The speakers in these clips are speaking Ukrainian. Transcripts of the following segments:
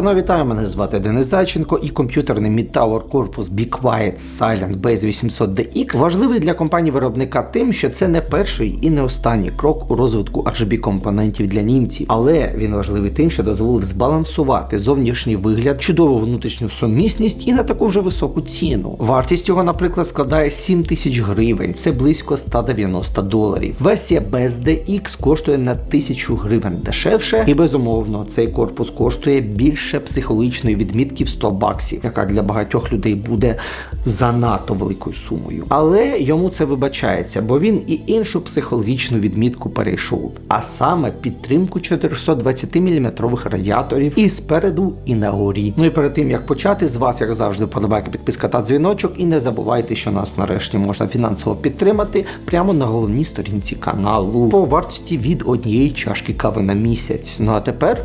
панове, вітаю, мене звати Денис Зайченко і комп'ютерний Mid-Tower корпус Be Quiet Silent Base 800DX важливий для компанії виробника тим, що це не перший і не останній крок у розвитку RGB компонентів для німців, але він важливий тим, що дозволив збалансувати зовнішній вигляд, чудову внутрішню сумісність і на таку вже високу ціну. Вартість його, наприклад, складає 7 тисяч гривень, це близько 190 доларів. Версія BSDX коштує на 1000 гривень дешевше, і безумовно цей корпус коштує більше психологічної відмітки в 100 баксів, яка для багатьох людей буде занадто великою сумою. Але йому це вибачається, бо він і іншу психологічну відмітку перейшов, а саме підтримку 420 мм радіаторів і спереду, і на горі. Ну і перед тим як почати, з вас, як завжди, подобайка, підписка та дзвіночок. І не забувайте, що нас нарешті можна фінансово підтримати прямо на головній сторінці каналу по вартості від однієї чашки кави на місяць. Ну а тепер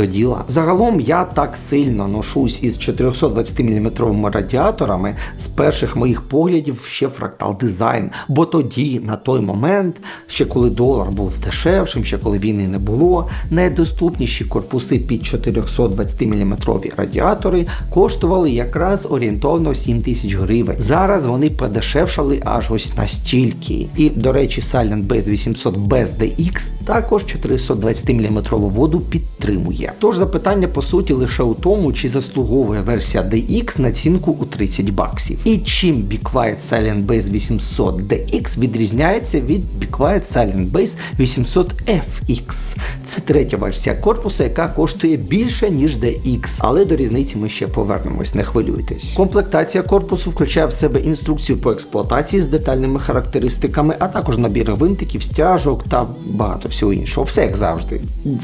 до діла. Загалом я так сильно ношусь із 420 мм радіаторами з перших моїх поглядів ще фрактал дизайн. Бо тоді, на той момент, ще коли долар був дешевшим, ще коли війни не було, найдоступніші корпуси під 420 мм радіатори коштували якраз орієнтовно 7 тисяч гривень. Зараз вони подешевшали аж ось настільки. І, до речі, Silent Base 800 без DX також 420 мм воду підтримує. Тож запитання по суті лише у тому, чи заслуговує версія DX націнку у 30 баксів. І чим Be Quiet Silent Base 800 DX відрізняється від Be Quiet Silent Base 800 FX. Це третя версія корпусу, яка коштує більше, ніж DX, але до різниці ми ще повернемось, не хвилюйтесь. Комплектація корпусу включає в себе інструкцію по експлуатації з детальними характеристиками, а також набір гвинтиків, стяжок та багато всього іншого. Все як завжди.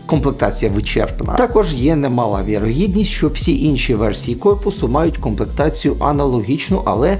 Комплектація вичерпна. Також є немала вірогідність, що всі інші версії корпусу мають комплектацію аналогічну, але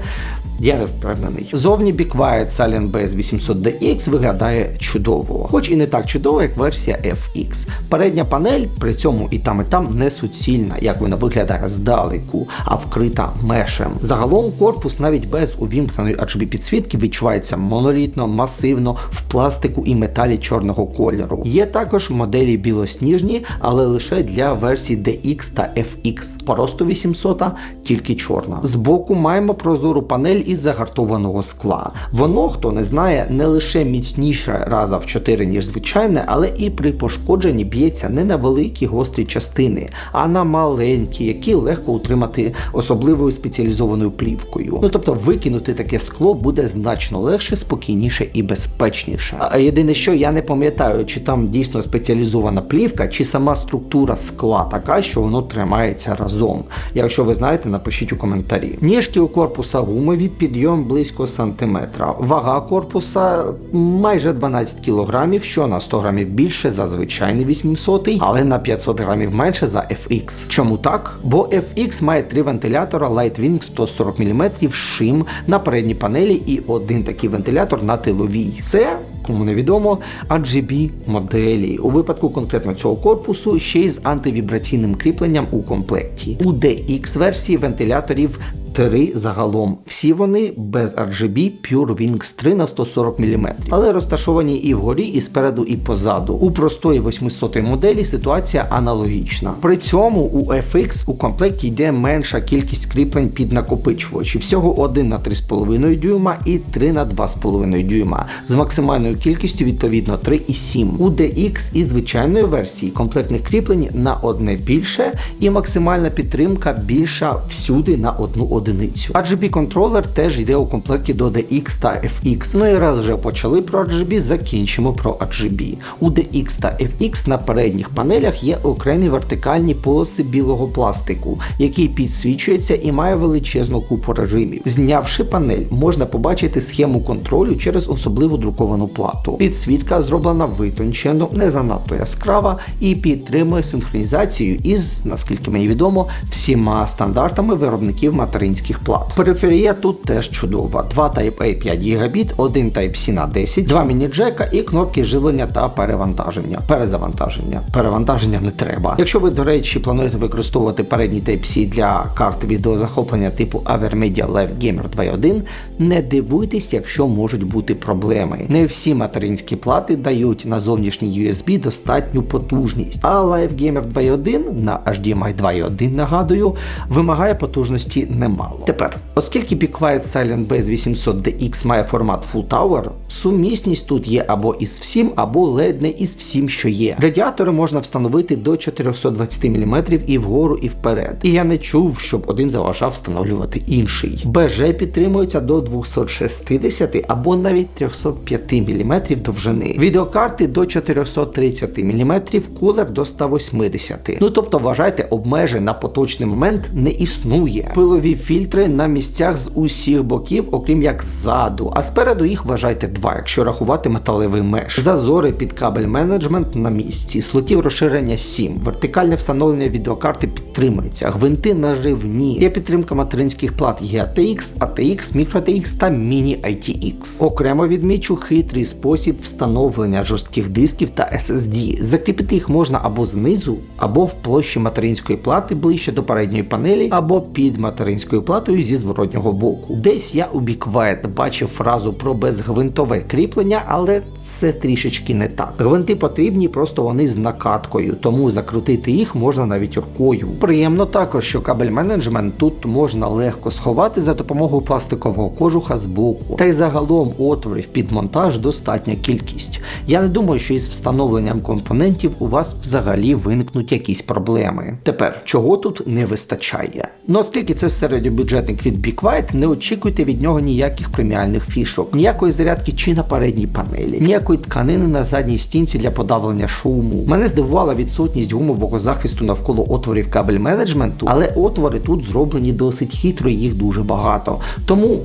я не впевнений. Зовні Quiet Silent Base 800DX виглядає чудово, хоч і не так чудово, як версія FX. Передня панель при цьому і там, і там не суцільна, як вона виглядає здалеку, а вкрита мешем. Загалом корпус навіть без увімкненої RGB підсвітки відчувається монолітно, масивно в пластику і металі чорного кольору. Є також моделі білосніжні, але лише для версій DX та FX. Просто 800, тільки чорна. Збоку маємо прозору панель із загартованого скла. Воно, хто не знає, не лише міцніше раза в 4, ніж звичайне, але і при пошкодженні б'ється не на великі гострі частини, а на маленькі, які легко утримати особливою спеціалізованою плівкою. Ну тобто викинути таке скло буде значно легше, спокійніше і безпечніше. А єдине, що я не пам'ятаю, чи там дійсно спеціалізована плівка, чи сама структура скла така, що воно тримається разом. Якщо ви знаєте, напишіть у коментарі. Ніжки у корпуса гумові підйом близько сантиметра. Вага корпуса майже 12 кг, що на 100 грамів більше за звичайний 800, але на 500 грамів менше за FX. Чому так? Бо FX має три вентилятора Lightwing 140 мм шим на передній панелі і один такий вентилятор на тиловій. Це Кому невідомо, RGB моделі. У випадку конкретно цього корпусу ще й з антивібраційним кріпленням у комплекті. У DX версії вентиляторів три загалом. Всі вони без RGB Pure Wings 3 на 140 мм, але розташовані і вгорі, і спереду, і позаду. У простої 800 моделі ситуація аналогічна. При цьому у FX у комплекті йде менша кількість кріплень під накопичувачі. Всього 1 на 3,5 дюйма і 3 на 2,5 дюйма. З максимальною кількістю відповідно 3,7. У DX і звичайної версії комплектних кріплень на одне більше, і максимальна підтримка більша всюди на одну одиницю. RGB контролер теж йде у комплекті до DX та FX. Ну і раз вже почали про RGB, закінчимо про RGB. У DX та FX на передніх панелях є окремі вертикальні полоси білого пластику, який підсвічується і має величезну купу режимів. Знявши панель, можна побачити схему контролю через особливу друковану плату. Підсвітка зроблена витончено, не занадто яскрава і підтримує синхронізацію із, наскільки мені відомо, всіма стандартами виробників материнських материнських плат. Периферія тут теж чудова: два Type-A 5 Гбіт, один Type-C на 10, два міні-джека і кнопки живлення та перевантаження. Перезавантаження. Перевантаження не треба. Якщо ви, до речі, плануєте використовувати передній Type-C для карт відеозахоплення типу AverMedia Live Gamer 2.1, не дивуйтесь, якщо можуть бути проблеми. Не всі материнські плати дають на зовнішній USB достатню потужність, а Live Gamer 2.1 на HDMI 2.1, нагадую, вимагає потужності немало. Тепер, оскільки Be Quiet Silent Base 800DX має формат Full Tower, сумісність тут є або із всім, або ледь не із всім, що є. Радіатори можна встановити до 420 мм і вгору, і вперед. І я не чув, щоб один заважав встановлювати інший. БЖ підтримується до 260 або навіть 305 мм довжини. Відеокарти до 430 мм, кулер до 180. Ну тобто вважайте, обмежень на поточний момент не існує. Пилові фільтри на місцях з усіх боків, окрім як ззаду, а спереду їх вважайте два, якщо рахувати металевий меш. Зазори під кабель менеджмент на місці, слотів розширення 7, вертикальне встановлення відеокарти підтримується, гвинти наживні. Є підтримка материнських плат GATX, ATX, MicroATX та Mini ITX. Окремо відмічу хитрий спосіб встановлення жорстких дисків та SSD. Закріпити їх можна або знизу, або в площі материнської плати ближче до передньої панелі, або під материнською платою зі зворотнього боку. Десь я у BeQuiet бачив фразу про безгвинтове кріплення, але це трішечки не так. Гвинти потрібні, просто вони з накаткою, тому закрутити їх можна навіть рукою. Приємно також, що кабель менеджмент тут можна легко сховати за допомогою пластикового кожуха з боку. Та й загалом отворів під монтаж достатня кількість. Я не думаю, що із встановленням компонентів у вас взагалі виникнуть якісь проблеми. Тепер, чого тут не вистачає? Ну оскільки це середньобюджетник від BeQuiet, не очікуйте від нього ніяких преміальних фішок, ніякої зарядки чи на передній панелі, ніякої тканини на задній стінці для подавлення шуму. Мене здивувала відсутність гумового захисту навколо отворів кабель менеджменту, але отвори тут зроблені досить хитро, і їх дуже багато. Тому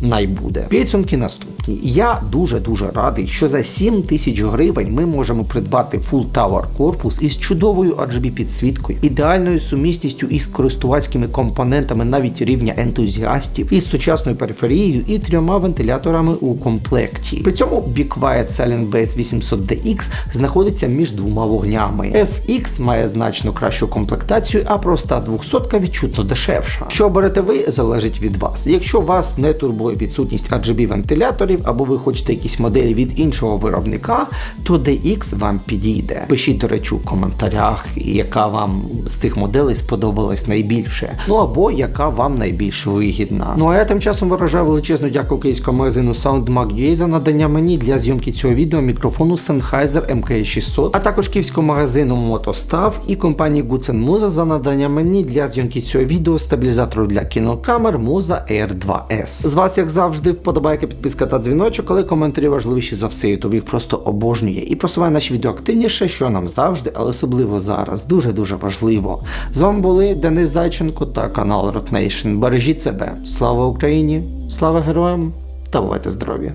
най буде. Підсумки наступні. Я дуже-дуже радий, що за 7 тисяч гривень ми можемо придбати Full Tower корпус із чудовою RGB підсвіткою, ідеальною сумісністю із користувацькими компонентами навіть рівня ентузіастів, із сучасною периферією і трьома вентиляторами у комплекті. При цьому Be Silent Base 800DX знаходиться між двома вогнями. FX має значно кращу комплектацію, а проста 200 відчутно дешевша. Що оберете ви, залежить від вас. Якщо вас не турбує відсутність RGB вентиляторів, або ви хочете якісь моделі від іншого виробника, то DX вам підійде. Пишіть, до речі, у коментарях, яка вам з цих моделей сподобалась найбільше, ну або яка вам найбільш вигідна. Ну а я тим часом виражаю величезну дяку київському магазину SoundMag.ua за надання мені для зйомки цього відео мікрофону Sennheiser MK600, а також київському магазину MotoStav і компанії Musa за надання мені для зйомки цього відео стабілізатору для кінокамер Musa Air 2S. З вас, як завжди, вподобайка, підписка та дзвіночок, але коментарі важливіші за все. Ютуб їх просто обожнює і просуває наші відео активніше, що нам завжди, але особливо зараз. Дуже дуже важливо. З вами були Денис Зайченко та канал Nation. Бережіть себе. Слава Україні! Слава героям! Та бувайте здорові!